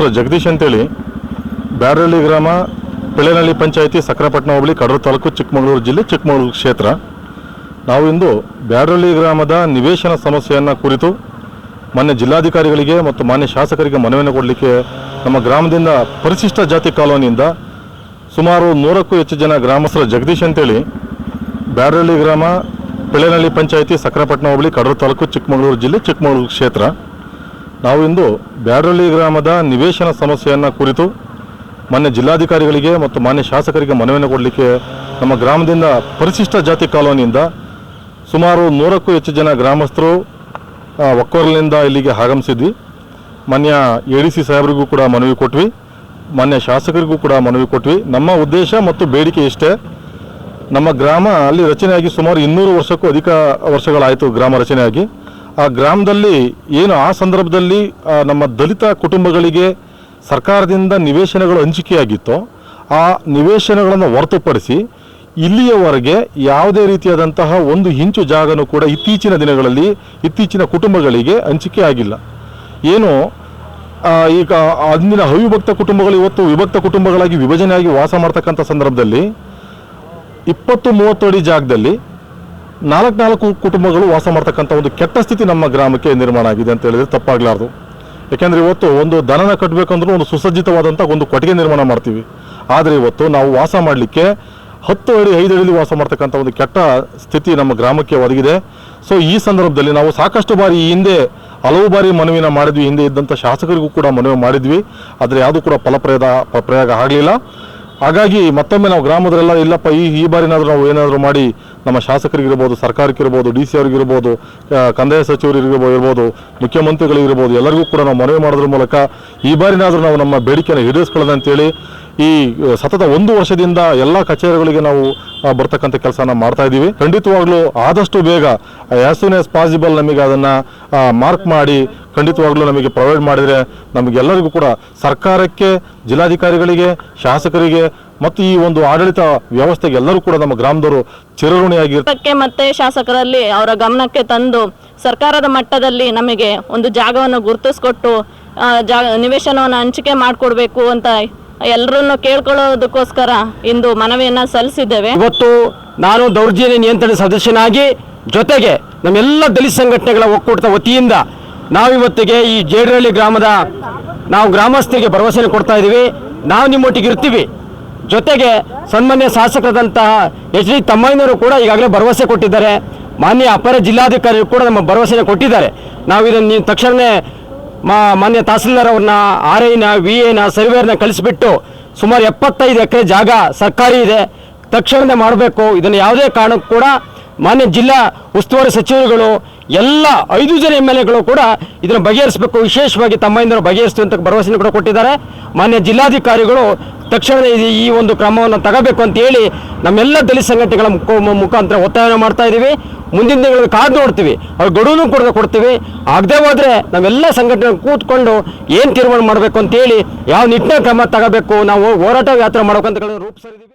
ಹೆಸರು ಜಗದೀಶ್ ಅಂತೇಳಿ. ಬ್ಯಾರಳ್ಳಿ ಗ್ರಾಮ ಪಿಳೆನಹಳ್ಳಿ ಪಂಚಾಯಿತಿ, ಸಕ್ರಪಟ್ಟಣ ಹೋಬಳಿ, ಕಡೂರು ತಾಲೂಕು, ಚಿಕ್ಕಮಗಳೂರು ಜಿಲ್ಲೆ, ಚಿಕ್ಕಮಗಳೂರು ಕ್ಷೇತ್ರ. ನಾವು ಇಂದು ಬ್ಯಾರಳ್ಳಿ ಗ್ರಾಮದ ನಿವೇಶನ ಸಮಸ್ಯೆಯನ್ನು ಕುರಿತು ಮಾನ್ಯ ಜಿಲ್ಲಾಧಿಕಾರಿಗಳಿಗೆ ಮತ್ತು ಮಾನ್ಯ ಶಾಸಕರಿಗೆ ಮನವಿಯನ್ನು ಕೊಡಲಿಕ್ಕೆ ನಮ್ಮ ಗ್ರಾಮದಿಂದ ಪರಿಶಿಷ್ಟ ಜಾತಿ ಕಾಲೋನಿಯಿಂದ ಸುಮಾರು ನೂರಕ್ಕೂ ಹೆಚ್ಚು ಜನ ಗ್ರಾಮಸ್ಥರ ಜಗದೀಶ್ ಅಂತೇಳಿ. ಬ್ಯಾರಳ್ಳಿ ಗ್ರಾಮ ಪಿಳೆನಹಳ್ಳಿ ಪಂಚಾಯಿತಿ, ಸಕ್ರಪಟ್ಟಣ ಹೋಬಳಿ, ಕಡೂರು ತಾಲೂಕು, ಚಿಕ್ಕಮಗಳೂರು ಜಿಲ್ಲೆ, ಚಿಕ್ಕಮಗಳೂರು ಕ್ಷೇತ್ರ. ನಾವು ಇಂದು ಗ್ರಾಮದ ನಿವೇಶನ ಸಮಸ್ಯೆಯನ್ನು ಕುರಿತು ಮಾನ್ಯ ಜಿಲ್ಲಾಧಿಕಾರಿಗಳಿಗೆ ಮತ್ತು ಮಾನ್ಯ ಶಾಸಕರಿಗೆ ಮನವಿಯನ್ನು ಕೊಡಲಿಕ್ಕೆ ನಮ್ಮ ಗ್ರಾಮದಿಂದ ಪರಿಶಿಷ್ಟ ಜಾತಿ ಕಾಲೋನಿಯಿಂದ ಸುಮಾರು ನೂರಕ್ಕೂ ಹೆಚ್ಚು ಜನ ಗ್ರಾಮಸ್ಥರು ಆ, ಇಲ್ಲಿಗೆ ಆಗಮಿಸಿದ್ವಿ. ಮಾನ್ಯ ಎ ಡಿ ಸಿ ಸಾಹೇಬರಿಗೂ ಕೂಡ ಮನವಿ ಕೊಟ್ವಿ. ಮಾನ್ಯ ಶಾಸಕರಿಗೂ ಕೂಡ ಮನವಿ ಕೊಟ್ವಿ. ನಮ್ಮ ಉದ್ದೇಶ ಮತ್ತು ಬೇಡಿಕೆ ಇಷ್ಟೇ. ನಮ್ಮ ಗ್ರಾಮ ಅಲ್ಲಿ ರಚನೆಯಾಗಿ ಸುಮಾರು ಇನ್ನೂರು ವರ್ಷಕ್ಕೂ ಅಧಿಕ ವರ್ಷಗಳಾಯಿತು ಗ್ರಾಮ ರಚನೆಯಾಗಿ. ಆ ಗ್ರಾಮದಲ್ಲಿ ಏನು ಆ ಸಂದರ್ಭದಲ್ಲಿ ನಮ್ಮ ದಲಿತ ಕುಟುಂಬಗಳಿಗೆ ಸರ್ಕಾರದಿಂದ ನಿವೇಶನಗಳು ಹಂಚಿಕೆಯಾಗಿತ್ತೋ, ಆ ನಿವೇಶನಗಳನ್ನು ಹೊರತುಪಡಿಸಿ ಇಲ್ಲಿಯವರೆಗೆ ಯಾವುದೇ ರೀತಿಯಾದಂತಹ ಒಂದು ಇಂಚು ಜಾಗನೂ ಕೂಡ ಇತ್ತೀಚಿನ ದಿನಗಳಲ್ಲಿ ಇತ್ತೀಚಿನ ಕುಟುಂಬಗಳಿಗೆ ಹಂಚಿಕೆ ಆಗಿಲ್ಲ. ಏನು ಈಗ ಅಂದಿನ ಅವಿಭಕ್ತ ಕುಟುಂಬಗಳು ಇವತ್ತು ವಿಭಕ್ತ ಕುಟುಂಬಗಳಾಗಿ ವಿಭಜನೆಯಾಗಿ ವಾಸ ಮಾಡ್ತಕ್ಕಂಥ ಸಂದರ್ಭದಲ್ಲಿ ಇಪ್ಪತ್ತು ಮೂವತ್ತು ಅಡಿ ಜಾಗದಲ್ಲಿ ನಾಲ್ಕು ನಾಲ್ಕು ಕುಟುಂಬಗಳು ವಾಸ ಮಾಡ್ತಕ್ಕಂಥ ಒಂದು ಕೆಟ್ಟ ಸ್ಥಿತಿ ನಮ್ಮ ಗ್ರಾಮಕ್ಕೆ ನಿರ್ಮಾಣ ಆಗಿದೆ ಅಂತ ಹೇಳಿದ್ರೆ ತಪ್ಪಾಗಲಾರ್ದು. ಯಾಕೆಂದರೆ ಇವತ್ತು ಒಂದು ದನನ ಕಟ್ಟಬೇಕಂದ್ರೂ ಒಂದು ಸುಸಜ್ಜಿತವಾದಂಥ ಒಂದು ಕೊಟ್ಟಿಗೆ ನಿರ್ಮಾಣ ಮಾಡ್ತೀವಿ. ಆದರೆ ಇವತ್ತು ನಾವು ವಾಸ ಮಾಡಲಿಕ್ಕೆ ಹತ್ತು ಅಡಿ, ಐದು ಅಡಿಲಿ ವಾಸ ಮಾಡ್ತಕ್ಕಂಥ ಒಂದು ಕೆಟ್ಟ ಸ್ಥಿತಿ ನಮ್ಮ ಗ್ರಾಮಕ್ಕೆ ಒದಗಿದೆ. ಸೊ ಈ ಸಂದರ್ಭದಲ್ಲಿ ನಾವು ಸಾಕಷ್ಟು ಬಾರಿ ಈ ಹಿಂದೆ, ಹಲವು ಬಾರಿ ಮನವಿನ ಮಾಡಿದ್ವಿ. ಹಿಂದೆ ಇದ್ದಂಥ ಶಾಸಕರಿಗೂ ಕೂಡ ಮನವಿ ಮಾಡಿದ್ವಿ. ಆದರೆ ಯಾವುದೂ ಕೂಡ ಫಲಪ್ರಯದ ಪ್ರಯೋಗ ಆಗಲಿಲ್ಲ. ಹಾಗಾಗಿ ಮತ್ತೊಮ್ಮೆ ನಾವು ಗ್ರಾಮದಲ್ಲೆಲ್ಲ, ಇಲ್ಲಪ್ಪ, ಈ ಈ ಬಾರಿನಾದರೂ ನಾವು ಏನಾದರೂ ಮಾಡಿ ನಮ್ಮ ಶಾಸಕರಿಗಿರ್ಬೋದು, ಸರ್ಕಾರಕ್ಕಿರ್ಬೋದು, ಡಿ ಸಿ ಅವ್ರಿಗಿರ್ಬೋದು ಕಂದಾಯ ಸಚಿವರಿಗಿರ್ಬೋದು ಇರ್ಬೋದು, ಮುಖ್ಯಮಂತ್ರಿಗಳಿಗಿರ್ಬೋದು, ಎಲ್ಲರಿಗೂ ಕೂಡ ನಾವು ಮನವಿ ಮಾಡೋದ್ರ ಮೂಲಕ ಈ ಬಾರಿನಾದರೂ ನಾವು ನಮ್ಮ ಬೇಡಿಕೆಯನ್ನು ಈಡೇರಿಸ್ಕೊಳ್ಳೋಣ ಅಂತೇಳಿ ಈ ಸತತ ಒಂದು ವರ್ಷದಿಂದ ಎಲ್ಲ ಕಚೇರಿಗಳಿಗೆ ನಾವು ಬರ್ತಕ್ಕಂಥ ಕೆಲಸನ ಮಾಡ್ತಾ ಇದ್ದೀವಿ. ಖಂಡಿತವಾಗ್ಲೂ ಆದಷ್ಟು ಬೇಗ ಆ್ಯಸ್ ಸೂನ್ ಆಸ್ ಪಾಸಿಬಲ್ ನಮಗೆ ಅದನ್ನು ಮಾರ್ಕ್ ಮಾಡಿ, ಖಂಡಿತವಾಗ್ಲೂ ನಮಗೆ ಪ್ರೊವೈಡ್ ಮಾಡಿದರೆ ನಮಗೆಲ್ಲರಿಗೂ ಕೂಡ ಸರ್ಕಾರಕ್ಕೆ, ಜಿಲ್ಲಾಧಿಕಾರಿಗಳಿಗೆ, ಶಾಸಕರಿಗೆ ಮತ್ತು ಈ ಒಂದು ಆಡಳಿತ ವ್ಯವಸ್ಥೆಗೆ ಎಲ್ಲರೂ ಕೂಡ ನಮ್ಮ ಗ್ರಾಮದವರು ಚಿರಋಣಿಯಾಗಿರ್ತಕ್ಕೆ ಕ್ಕೆ ಮತ್ತೆ ಶಾಸಕರಲ್ಲಿ ಅವರ ಗಮನಕ್ಕೆ ತಂದು ಸರ್ಕಾರದ ಮಟ್ಟದಲ್ಲಿ ನಮಗೆ ಒಂದು ಜಾಗವನ್ನು ಗುರುತಿಸ್ಕೊಟ್ಟು ಜಾ, ನಿವೇಶನವನ್ನು ಹಂಚಿಕೆ ಮಾಡಿಕೊಡ್ಬೇಕು ಅಂತ ಎಲ್ಲರನ್ನು ಕೇಳ್ಕೊಳ್ಳೋದಕ್ಕೋಸ್ಕರ ಇಂದು ಮನವಿಯನ್ನ ಸಲ್ಲಿಸಿದ್ದೇವೆ. ಇವತ್ತು ನಾನು ದೌರ್ಜನ್ಯ ನಿಯಂತ್ರಣ ಸದಸ್ಯನಾಗಿ ಜೊತೆಗೆ ನಮ್ಮೆಲ್ಲ ದಲಿತ ಸಂಘಟನೆಗಳ ಒಕ್ಕೂಟದ ವತಿಯಿಂದ ನಾವಿವತ್ತಿಗೆ ಈ ಜೇಡರಳ್ಳಿ ಗ್ರಾಮದ ನಾವು ಗ್ರಾಮಸ್ಥರಿಗೆ ಭರವಸೆಯನ್ನು ಕೊಡ್ತಾ ಇದ್ದೀವಿ. ನಾವು ನಿಮ್ಮೊಟ್ಟಿಗೆ ಇರ್ತೀವಿ. ಜೊತೆಗೆ ಸನ್ಮಾನ್ಯ ಶಾಸಕರಾದಂತಹ ಎಚ್ ಡಿ ತಮ್ಮಯ್ಯನವರು ಕೂಡ ಈಗಾಗಲೇ ಭರವಸೆ ಕೊಟ್ಟಿದ್ದಾರೆ. ಮಾನ್ಯ ಅಪರ ಜಿಲ್ಲಾಧಿಕಾರಿಗಳು ಕೂಡ ನಮ್ಮ ಭರವಸೆಯನ್ನು ಕೊಟ್ಟಿದ್ದಾರೆ. ನಾವು ಇದನ್ನು ತಕ್ಷಣವೇ ಮಾ ಮಾನ್ಯ ತಹಸೀಲ್ದಾರ್ ಅವ್ರನ್ನ ಆರ್ ಐನ ವಿ ಎನ ಸರ್ವೇರ್ನ ಕಳಿಸಿಬಿಟ್ಟು ಸುಮಾರು ಎಪ್ಪತ್ತೈದು ಎಕರೆ ಜಾಗ ಸರ್ಕಾರಿ ಇದೆ. ತಕ್ಷಣವೇ ಮಾಡಬೇಕು. ಇದನ್ನು ಯಾವುದೇ ಕಾರಣಕ್ಕೂ ಕೂಡ ಮಾನ್ಯ ಜಿಲ್ಲಾ ಉಸ್ತುವಾರಿ ಸಚಿವರುಗಳು, ಎಲ್ಲ ಐದು ಜನ ಎಂ ಎಲ್ ಎಗಳು ಕೂಡ ಇದನ್ನು ಬಗೆಹರಿಸಬೇಕು. ವಿಶೇಷವಾಗಿ ತಮ್ಮಿಂದ ಬಗೆಹರಿಸ್ತು ಅಂತ ಭರವಸೆಯನ್ನು ಕೂಡ ಕೊಟ್ಟಿದ್ದಾರೆ. ಮಾನ್ಯ ಜಿಲ್ಲಾಧಿಕಾರಿಗಳು ತಕ್ಷಣ ಈ- ಒಂದು ಕ್ರಮವನ್ನು ತಗೋಬೇಕು ಅಂತ ಹೇಳಿ ನಮ್ಮೆಲ್ಲ ದಲಿತ ಸಂಘಟನೆಗಳ ಮುಖ, ಮುಖಾಂತರ ಒತ್ತಾಯನ ಮಾಡ್ತಾ ಇದ್ದೀವಿ ಮುಂದಿನ ದಿನಗಳಲ್ಲಿ ಕಾದು ನೋಡ್ತೀವಿ. ಅವ್ರ ಗಡುವನ್ನು ಕೂಡ ಕೊಡ್ತೀವಿ. ಆಗದೆ ಹೋದರೆ ನಾವೆಲ್ಲ ಸಂಘಟನೆ ಕೂತ್ಕೊಂಡು ಏನು ತೀರ್ಮಾನ ಮಾಡಬೇಕು ಅಂತೇಳಿ ಯಾವ ನಿಟ್ಟಿನ ಕ್ರಮ ತಗೋಬೇಕು, ನಾವು ಹೋರಾಟ ಯಾತ್ರೆ ಮಾಡ್ಬೇಕಂತ ರೂಪಿಸಿದ್ದೀವಿ